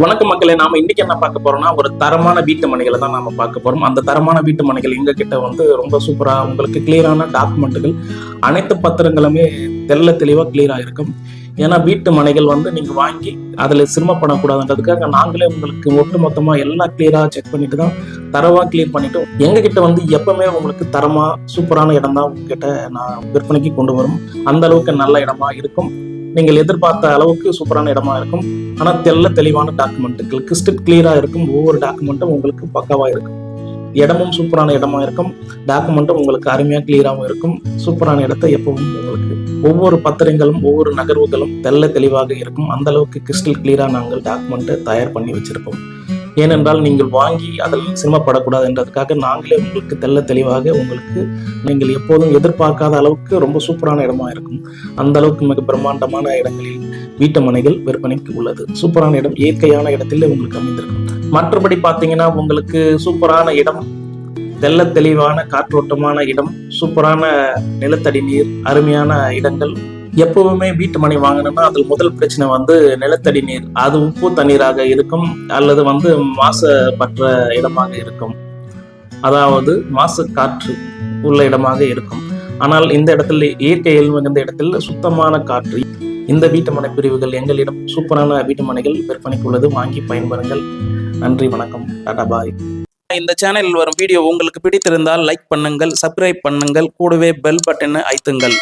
வணக்க மக்களை நாம இன்னைக்கு என்ன பார்க்க போறோம்னா ஒரு தரமான வீட்டு மனைகளை தான் நாம பார்க்க போறோம். அந்த தரமான வீட்டு மனைகள் எங்க கிட்ட வந்து ரொம்ப சூப்பரா உங்களுக்கு கிளியரான டாக்குமெண்ட்டுகள் அனைத்து பத்திரங்களுமே தெள்ள தெளிவா கிளியரா இருக்கும் ஏன்னா வீட்டு மனைகள் வந்து நீங்க வாங்கி அதுல சிரமப்படக்கூடாதுன்றதுக்காக நாங்களே உங்களுக்கு ஒட்டு மொத்தமா எல்லாம் கிளியரா செக் பண்ணிட்டு தான் தரவா கிளியர் பண்ணிட்டு எங்க கிட்ட வந்து எப்பவுமே உங்களுக்கு தரமா சூப்பரான இடம் தான் உங்ககிட்ட நான் விற்பனைக்கு கொண்டு வரும். அந்த அளவுக்கு நல்ல இடமா இருக்கும். நீங்கள் எதிர்பார்த்த அளவுக்கு சூப்பரான இடமா இருக்கும். ஆனால் தெள்ள தெளிவான டாக்குமெண்ட்டுகள் கிறிஸ்டல் கிளியரா இருக்கும். ஒவ்வொரு டாக்குமெண்ட்டும் உங்களுக்கு பக்கவாக இருக்கும். இடமும் சூப்பரான இடமா இருக்கும். டாக்குமெண்ட்டும் உங்களுக்கு அருமையாக கிளியராகவும் இருக்கும். சூப்பரான இடத்தை எப்பவும் உங்களுக்கு ஒவ்வொரு பத்திரங்களும் ஒவ்வொரு நகர்வுகளும் தெள்ள தெளிவாக இருக்கும். அந்த அளவுக்கு கிறிஸ்டல் கிளியரா நாங்கள் டாக்குமெண்ட்டை தயார் பண்ணி வச்சிருப்போம். ஏனென்றால் நீங்கள் வாங்கி அதில் சிரமப்படக்கூடாது என்றதுக்காக நாங்களே உங்களுக்கு தெள்ள தெளிவாக உங்களுக்கு நீங்கள் எப்போதும் எதிர்பார்க்காத அளவுக்கு ரொம்ப சூப்பரான இடமா இருக்கும். அந்த அளவுக்கு மிக பிரம்மாண்டமான இடங்களில் வீட்டு மனைகள் விற்பனைக்கு உள்ளது. சூப்பரான இடம் இயற்கையான இடத்தில் உங்களுக்கு அமைந்திருக்கும். மற்றபடி பார்த்தீங்கன்னா உங்களுக்கு சூப்பரான இடம் தெள்ள தெளிவான காற்றோட்டமான இடம் சூப்பரான நிலத்தடி நீர் அருமையான இடங்கள் எப்பவுமே வீட்டு மனை வாங்கணும்னா அதில் முதல் பிரச்சனை வந்து நிலத்தடி நீர். அது உப்பு தண்ணீராக இருக்கும் அல்லது வந்து மாசப்பற்ற இடமாக இருக்கும். அதாவது மாசு காற்று உள்ள இடமாக இருக்கும். ஆனால் இந்த இடத்துல இயற்கையில் மிகுந்த இடத்தில் சுத்தமான காற்று. இந்த வீட்டு மனை பிரிவுகள் எங்களிடம் சூப்பரான வீட்டு மனைகள் விற்பனைக்கு உள்ளது. வாங்கி பயன்பெறுங்கள். நன்றி வணக்கம். டாடா பாய். இந்த சேனலில் வரும் வீடியோ உங்களுக்கு பிடித்திருந்தால் லைக் பண்ணுங்கள் சப்ஸ்கிரைப் பண்ணுங்கள். கூடவே பெல் பட்டனை அழுத்துங்கள்.